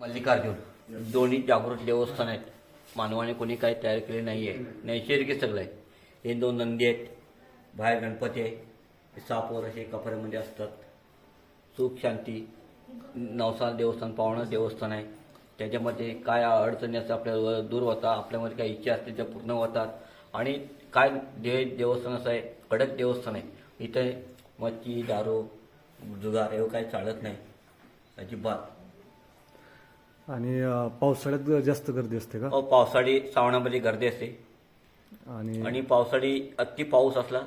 मल्लिकार्जुन दोन्ही जागृत देवस्थान आहेत. मानवाने कोणी काही तयार केले नाही आहे नैसर्गिक सगळं आहे. हे दोन नंदी आहेत. बाहेर गणपती आहे. सापवर असे कपड्यामध्ये असतात. सुख शांती नवसाल देवस्थान पाहुणं देवस्थान आहे. त्याच्यामध्ये काय अडचणी असतात आपल्याला दूर होतात आपल्यामध्ये काय इच्छा असते त्या पूर्ण होतात. आणि काय दे देवस्थान असं आहे कडक देवस्थान आहे. इथे मच्छी दारू जुगार एवढं काही चालत नाही. अजिबात. आणि अ, पावसाळ्यात जास्त गर्दी असते का? अहो, पावसाळी श्रावणामध्ये गर्दी असते. आणि आणि पावसाळी अति पाऊस असला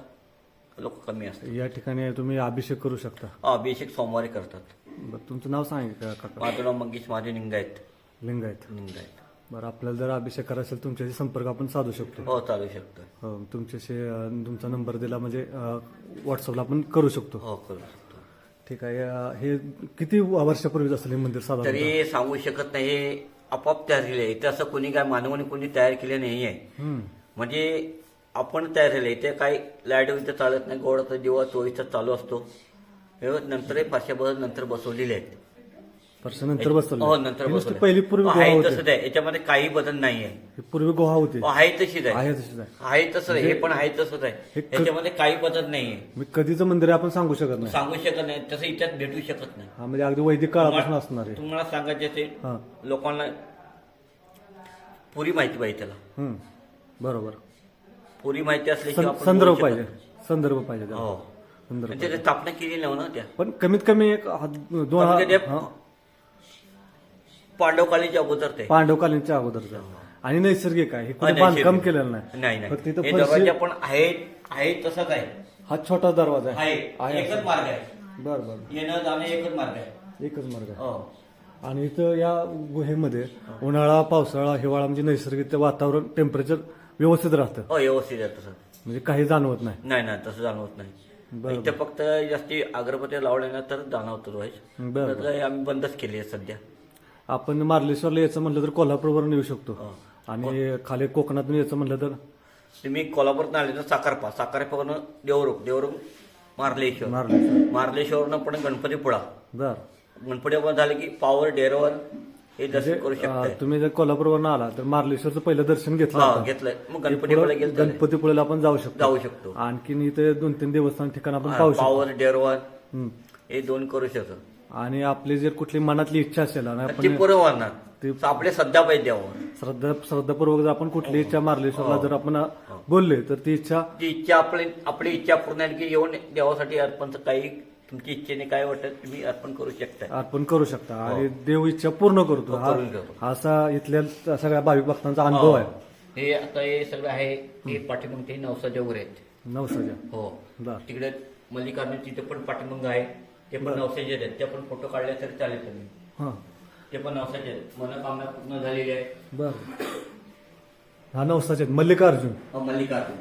लोक कमी असतात. या ठिकाणी तुम्ही अभिषेक करू शकता. अभिषेक सोमवारी करतात. बरं तुमचं नाव सांगा का काका. माझं नाव मंगेश माझे निंगायत. लिंगायत निंगायत बरं आपल्याला जर अभिषेक करायचा असेल तुमच्याशी संपर्क आपण साधू शकतो. हो चालू शकतं. हो, तुमच्याशी अ, तुमचा नंबर दिला म्हणजे व्हॉट्सअपला आपण करू शकतो. हो करू शकतो. ठीक आहे. अ, हे किती वर्षापूर्वीच असेल हे मंदिर साधारण तरी सांगू शकत नाही. हे आपोआप तयार केले इथे असं कोणी काय मानवाने कोणी तयार केले नाही आहे. म्हणजे आपण तयार केले इथे काही लाइट इथं चालत नाही. गोडाचा दिवा चोवीस तास चालू असतो. हे नंतरही पाचशे बस नंतर बसवलेले आहेत. वर्षानंतर बसवलं हो नंतर ही बसवले. पहिली पूर्वी गुहा आहे होती. तसंच आहे याच्यामध्ये काही बदल नाही आहे ही पूर्वी गुहा होती. हो, आहे तशीच आहे. आहे तशीच आहे. आहे तसं आहे. हे पण आहे तसंच हे आहे क- याच्यामध्ये काही बदल नाहीये. मी कधीचं मंदिर आहे आपण सांगू शकत नाही. सांगू शकत नाही तसं इथ्यात भेटू शकत नाही. हा म्हणजे अगदी वैदिक काळापासून असणार आहे. तुम्हाला सांगायचे ते हा. लोकांना पुरी माहिती पाहिजे त्याला. हम्म. बरोबर. पुरी माहिती असल्याशिवाय सं- आपण संदर्भ बोलू पाहिजे. नाही. संदर्भ पाहिजे त्याला. हो. संदर्भ त्याची स्थापना केली नव्ह ना त्या. पण कमीत कमी एक हात- दोन हा, पांडवकालीच्या अगोदर ते. पांडवकालीनच्या अगोदरचा. आणि नैसर्गिक आहे. हे कोणी. बांधकाम केलेलं नाही. नाही फक्त नाही इथं हे फरशी- दरवाजा पण आहे आहे तसंच आहे हा छोटा दरवाजा आहे. एकच. मार्ग आहे. बर बर. येणं जाणं एकच मार्ग आहे. एकच मार्ग आहे. हो. आणि इथं या गुहेमध्ये उन्हाळा पावसाळा हिवाळा म्हणजे नैसर्गिक ते वातावरण टेम्परेचर व्यवस्थित राहतं. हो व्यवस्थित आहे तसं. म्हणजे काही जाणवत नाही. नाही नाही तसं जाणवत नाही. इथे फक्त जास्ती अगरबत्ती लावल्या ना तर जाणवतं वाईस बरं तर आम्ही बंदच केली आहे सध्या. आपण मार्लेश्वरला यायचं म्हटलं तर कोल्हापूरवरून येऊ शकतो. आणि खाली कोकणातून यायचं म्हटलं तर? तुम्ही कोल्हापूरात आले तर साखरपा साखरपावरनं देवरुख देवरुख मार्लेश्वर. मार्लेश्वर. मार्लेश्वरनं पण गणपतीपुळा. बर. गणपतीपुळा झाले की पावर डेअरवर हे दर्शन करू अं, शकताय तुम्ही जर कोल्हापूरवरून आला तर मार्लेश्वरचं पहिलं दर्शन घेतलं हा आता. घेतलंय. मग गणपतीपुळा गणपतीपुळेला आपण जाऊ शकतो. जाऊ शकतो. आणखीन इथे दोन तीन देवस्थान ठिकाण आपण पाहू शकतो. पावर डेअरवर हम्म. हे दोन करू शकतो. आणि आपली जर कुठली मनातली इच्छा असेल आणि ती आपण सध्या पाहिजे द्यावं श्रद्धा श्रद्धापूर्वक जर आपण कुठली इच्छा मार्लेश्वरला जर आपण बोलले तर ती इच्छा ती इच्छा आपली आपली इच्छा पूर्ण की येऊन देवासाठी अर्पण काही तुमची इच्छेने काय वाटत तुम्ही अर्पण करू शकता. अर्पण करू शकता. आणि देव इच्छा पूर्ण करतो. हा. हा असा इथल्या सगळ्या भाविक भक्तांचा अनुभव आहे. हे आता हे सगळं आहे हे पाठीमग ते नवसाच्या वर आहेत. नवसाच्या हो. बर. तिकडे मल्लिकार्जुन तिथे पण पाठीमंग आहे. ते पण नवसाचे आहेत. ते पण फोटो काढले तरी चालेल तुम्ही. हा. ते पण नवसाचे आहेत. मनोकामना पूर्ण झालेली आहे बर. हा नवसाचे आहेत. मल्लिकार्जुन. अ, मल्लिकार्जुन.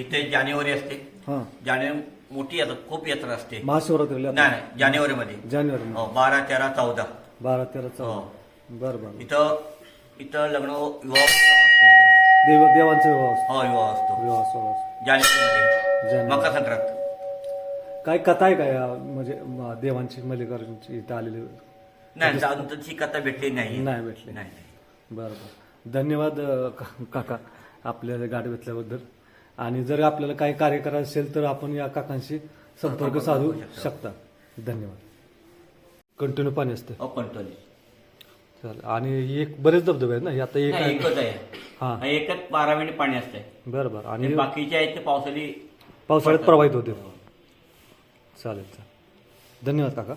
इथे जानेवारी असते. हा. जानेवारी मोठी यात्रा खूप यात्रा असते. महाशिवरात्रीला नाही नाही जानेवारीमध्ये. जानेवारी हो बारा तेरा चौदा. बारा तेरा चौदा. हो. बर बर. इथं इथं लग्न विवाह असतो इथं. देव देवांचा विवाह असतो. हो विवाह असतो. विवाह सोहळा असतो. जानेवारीमध्ये. जानेवारी. मकर संक्रांत काय कथा आहे काय या म्हणजे देवांची मल्लिकार्जुनची इथं आलेली? नाही अजून तशी कथा भेटली नाही. नाही भेटली. नाही बरं बरं. धन्यवाद का- काका आपल्या गाडी घेतल्याबद्दल आणि जर आपल्याला काही कार्य करायचं असेल तर आपण या काकांशी संपर्क साधू शकता. धन्यवाद. कंटिन्यू पाणी असतं. हो चालेल. आणि एक बरेच धबधबे आहेत ना? हे आता एक नाही, आहे. एकच आहे. हा. हा, एकच बारा महिने पाणी असतंय. बरं बरं. आणि आणि बाकीचे आहेत ते पावसाळी पावसाळ्यात प्रवाहित होते चालेल चालेल. धन्यवाद काका.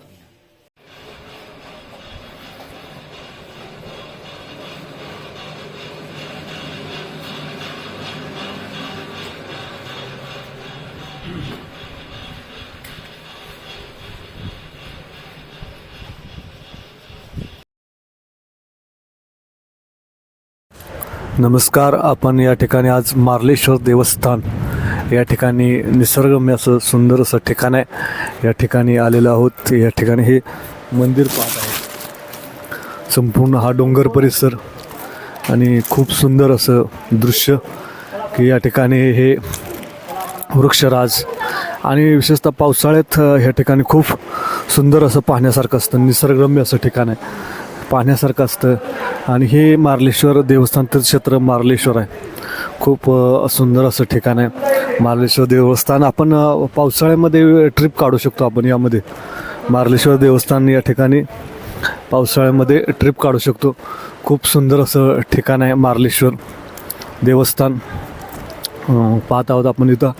नमस्कार आपण या ठिकाणी आज मार्लेश्वर देवस्थान या ठिकाणी निसर्गम्य असं सुंदर असं ठिकाण आहे. या ठिकाणी आलेलो आहोत. या ठिकाणी हे मंदिर पाहत आहे संपूर्ण हा डोंगर परिसर आणि खूप सुंदर असं दृश्य की या ठिकाणी हे वृक्षराज आणि विशेषतः पावसाळ्यात ह्या ठिकाणी खूप सुंदर असं पाहण्यासारखं असतं. निसर्गरम्य असं ठिकाण आहे. पाहण्यासारखं असतं. आणि हे मार्लेश्वर देवस्थान तीर्थक्षेत्र मार्लेश्वर आहे. खूप सुंदर असं ठिकाण आहे. मार्लेश्वर देवस्थान. आपण पावसाळ्यामध्ये ट्रिप काढू शकतो आपण यामध्ये. मार्लेश्वर देवस्थान या ठिकाणी पावसाळ्यामध्ये ट्रिप काढू शकतो. खूप सुंदर असं ठिकाण आहे मार्लेश्वर देवस्थान. पाहत आहोत आपण इथं.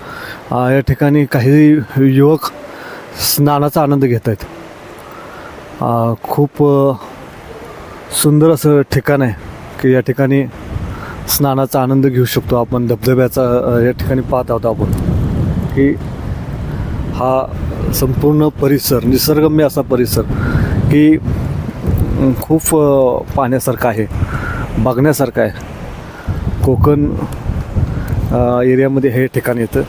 या ठिकाणी काही युवक स्नानाचा आनंद घेत आहेत. खूप सुंदर असं ठिकाण आहे की या ठिकाणी स्नानाचा आनंद घेऊ शकतो. आपण धबधब्याचा या ठिकाणी पाहत आहोत आपण की हा संपूर्ण परिसर निसर्गम्य असा परिसर की खूप पाहण्यासारखा आहे बघण्यासारखं आहे. कोकण एरियामध्ये हे ठिकाण येतं.